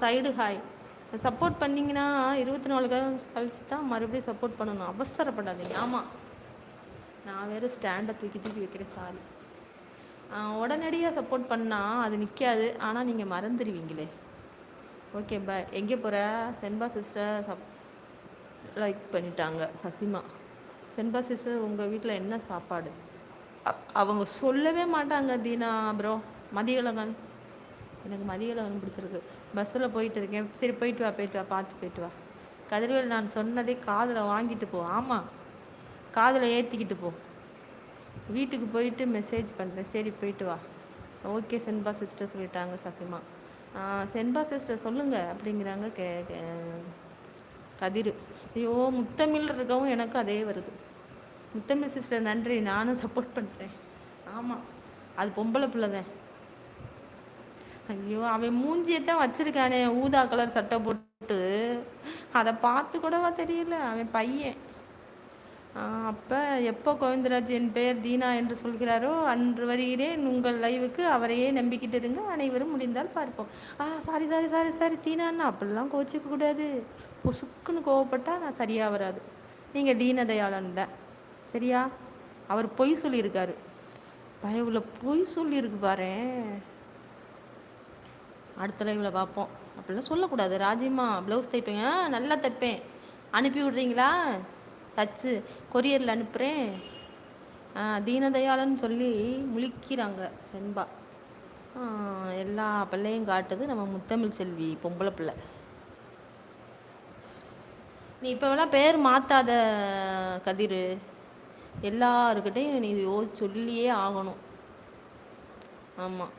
Side hi support பண்ணிங்கன்னா இருபத்தி நாலு கழிச்சு தான் மறுபடியும் சப்போர்ட் பண்ணணும். அவசரப்படாதீங்க. ஆமாம் நான் வேறு ஸ்டாண்டை தூக்கி தூக்கி வைக்கிறேன். சாரி உடனடியாக சப்போர்ட் பண்ணால் அது நிற்காது ஆனால் நீங்கள் மறந்துடுவீங்களே ஓகே பாய் எங்கே போகிற சென்பா சிஸ்டர் சப் லைக் பண்ணிட்டாங்க சசிமா. சென்பா சிஸ்டர் உங்கள் வீட்டில் என்ன சாப்பாடு? அவங்க சொல்லவே மாட்டாங்க தீனா ப்ரோ மதியழகன். எனக்கு மதியழகன் பிடிச்சிருக்கு. பஸ்ஸில் போயிட்டு இருக்கேன். சரி போயிட்டு வா போயிட்டு வா பார்த்து போயிட்டு வா. கதிர்வேல் நான் சொன்னதே காதில் வாங்கிட்டு போ. ஆமாம் காதில் ஏற்றிக்கிட்டு போ. வீட்டுக்கு போயிட்டு மெசேஜ் பண்ணுறேன் சரி போயிட்டு வா. ஓகே சென்பா சிஸ்டர் சொல்லிட்டாங்க சசிமா. சென்பா சிஸ்டர் சொல்லுங்கள் அப்படிங்கிறாங்க கே கதிர். ஐயோ முத்தமிழ் இருக்கவும் எனக்கு அதே வருது. முத்தமிழ் சிஸ்டர் நன்றி. நானும் சப்போர்ட் பண்ணுறேன் ஆமாம் அது பொம்பளை பிள்ளை தான் ஐயோ அவன் மூஞ்சியை தான் வச்சிருக்கானே ஊதா கலர் சட்டை போட்டு. அதை பார்த்து கூடவா தெரியல அவன் பையன். அப்போ எப்போ கோவிந்தராஜ் என் பெயர் தீனா என்று சொல்கிறாரோ அன்று வருகிறேன் உங்கள் லைவுக்கு அவரையே நம்பிக்கிட்டு இருங்க அனைவரும் முடிந்தால் பார்ப்போம். ஆ சாரி சாரி சாரி சாரி தீனான்னு அப்படிலாம் கோச்சிக்க கூடாது. பொசுக்குன்னு கோவப்பட்டால் நான் சரியாக வராது. நீங்கள் தீனதயாளன் தான். சரியா? அவர் பொய் சொல்லியிருக்காரு. பயவுல பொய் சொல்லியிருக்கு பாரு அடுத்த லைவில் பார்ப்போம். அப்படிலாம் சொல்லக்கூடாது. ராஜிமா ப்ளவுஸ் தைப்பேங்க நல்லா தைப்பேன். அனுப்பி விட்றீங்களா? தச்சு. கொரியரில் அனுப்புகிறேன் தீனதயாளன்னு சொல்லி முழிக்கிறாங்க சென்பா எல்லா பிள்ளையும் காட்டுது நம்ம முத்தமிழ் செல்வி பொம்பளை பிள்ளை. நீ இப்போவெல்லாம் பேர் மாற்றாத கதிர். எல்லாருக்கிட்டையும் நீ யோ சொல்லியே ஆகணும். ஆமாம்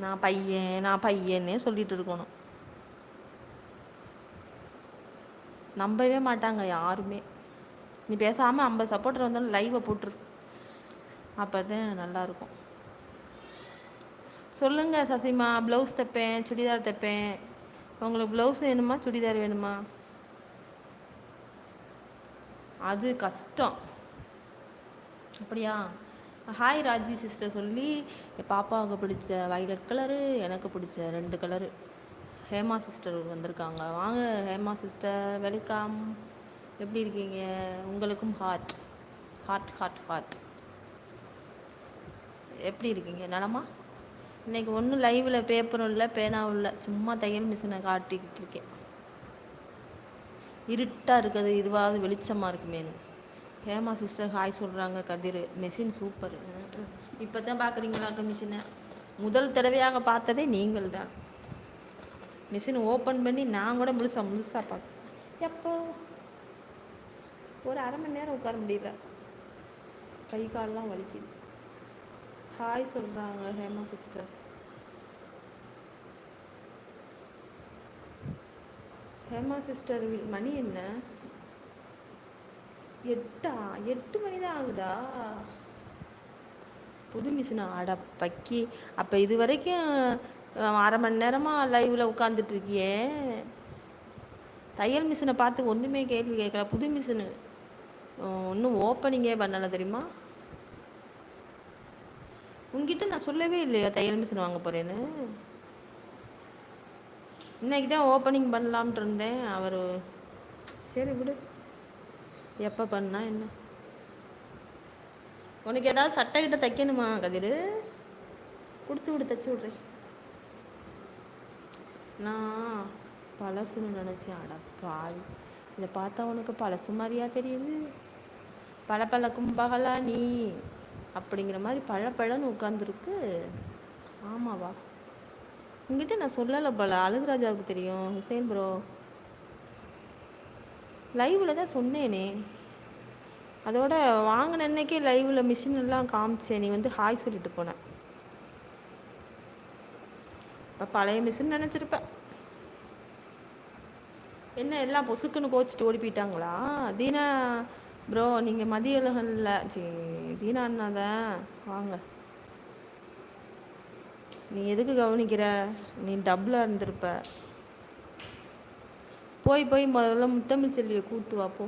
நான் பையன் நான் பையன்னே சொல்லிட்டு இருக்கணும். நம்பவே மாட்டாங்க யாருமே. நீ பேசாமல் ஐம்பது சப்போர்ட்டர் வந்தாலும் லைவை போட்டுரு. அப்போ தான் நல்லாயிருக்கும் சொல்லுங்கள் சசிமா ப்ளவுஸ் தைப்பேன் சுடிதார் தைப்பேன். உங்களுக்கு ப்ளவுஸ் வேணுமா சுடிதார் வேணுமா? அது கஷ்டம். அப்படியா? ஹாய் ராஜி சிஸ்டர் சொல்லி பாப்பாவுக்கு பிடிச்ச வயலட் கலரு எனக்கு பிடிச்ச ரெண்டு கலரு ஹேமா சிஸ்டர் வந்திருக்காங்க. வாங்க ஹேமா சிஸ்டர் வெல்கம் எப்படி இருக்கீங்க? உங்களுக்கும் ஹார்ட் ஹார்ட் ஹார்ட் ஹார்ட் எப்படி இருக்கீங்க? நலமா? இன்றைக்கி ஒன்றும் லைவில் பேப்பரும் இல்லை பேனாவும் இல்லை. சும்மா தையல் மிஷினை காட்டிக்கிட்டு இருக்கேன். இருட்டாக இருக்குது இதுவாவது வெளிச்சமாக இருக்குமேனு ஹேமா சிஸ்டர் ஹாய் சொல்கிறாங்க கதிர். மெஷின் சூப்பர் இப்போ தான் பார்க்குறீங்களாக்க மிஷினை முதல் தடவையாக பார்த்ததே நீங்கள் தான். மிஷின் ஓப்பன் பண்ணி நான் கூட முழுசாக முழுசாக பார்க்க எப்போ? ஒரு அரை மணி நேரம் உட்கார முடியல. கை கால்லாம் வலிக்குது. ஹாய் சொல்கிறாங்க ஹேமா சிஸ்டர். ஹேமா சிஸ்டர் மணி என்ன? எட்டா? எட்டு மணி தான் ஆகுதா? புது மிஷினா அட பக்கி. அப்போ இது வரைக்கும் அரை மணி நேரமாக லைவில் உட்காந்துட்டு இருக்கியே. தையல் மிஷினை பார்த்து ஒன்றுமே கேள்வி கேட்கல. புது மிஷினு இன்னும் ஓப்பனிங்கே பண்ணலை தெரியுமா? உங்ககிட்ட நான் சொல்லவே இல்லையா தையல் மிஷின் வாங்க போகிறேன்னு இன்னைக்கு தான் ஓப்பனிங் பண்ணலாம்ட்டு இருந்தேன். அவர் சரி விடு. எப்போ பண்ணால் என்ன? உனக்கு ஏதாவது சட்டை கிட்ட தைக்கணுமா கதிர்? கொடுத்து விடு தைச்சி விட்றேன். நான் பழசுன்னு நினச்சேன். அட பாவி. இதை பார்த்தா உனக்கு பழசு மாதிரியா தெரியுது. பல பழக்கும் கும்பகலா நீ? அப்படிங்கிற மாதிரி பழ பழன்னு உட்காந்துருக்கு ஆமாவா? உங்ககிட்ட நான் சொல்லலை பல. அழகுராஜாவுக்கு தெரியும். ஹுசேன் ப்ரோ லைவில் தான் சொன்னேனே. அதோட வாங்கின அன்னைக்கே லைவில் மிஷின் எல்லாம் காமிச்சேன். நீ வந்து ஹாய் சொல்லிட்டு போன. இப்போ பழைய மிஷின் நினச்சிருப்பேன் என்ன எல்லாம் பொசுக்குன்னு கோச்சிட்டு ஓடி போயிட்டாங்களா? தீனா ப்ரோ நீங்கள் மதியழகனில் சரி தீனா அண்ணா தான். வாங்க. நீ எதுக்கு கவனிக்கிற? நீ டபுளாக இருந்திருப்ப. போய் போய் முதல்ல முத்தமிழ் செல்வியை கூட்டு வா போ